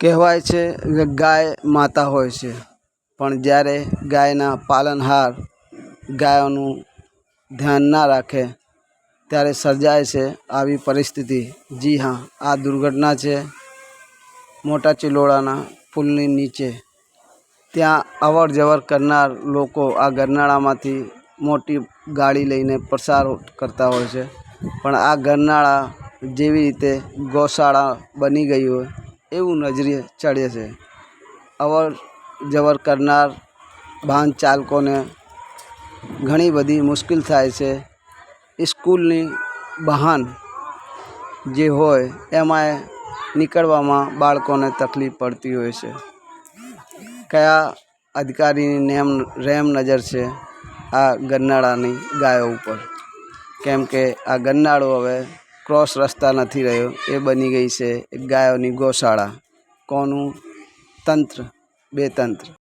કહેવાય છે કે ગાય માતા હોય છે. પણ જ્યારે ગાયના પાલનહાર ગાયોનું ધ્યાન ના રાખે, ત્યારે સર્જાય છે આવી પરિસ્થિતિ. જી હા, આ દુર્ઘટના છે મોટા ચિલોડાના પુલની નીચે. ત્યાં અવર જવર કરનાર લોકો આ ગરનાળામાંથી મોટી ગાડી લઈને પસાર કરતા હોય છે. પણ આ ગરનાળા જેવી રીતે ગૌશાળા બની ગઈ હોય એવું નજરે ચડે છે. અવર જવર કરનાર વાહન ચાલકોને ઘણી બધી મુશ્કેલ થાય છે. સ્કૂલની વાહન જે હોય એમાંય નીકળવામાં બાળકોને તકલીફ પડતી હોય છે. કયા અધિકારીની નેમ, રેમ નજર છે આ ગરનાળાની ગાયો ઉપર? કેમ કે આ ગરનાળો હવે ક્રોસ રસ્તા નથી રહ્યો. એ બની ગઈ છે ગાયોની ગૌશાળા. કોનું તંત્ર? બે તંત્ર.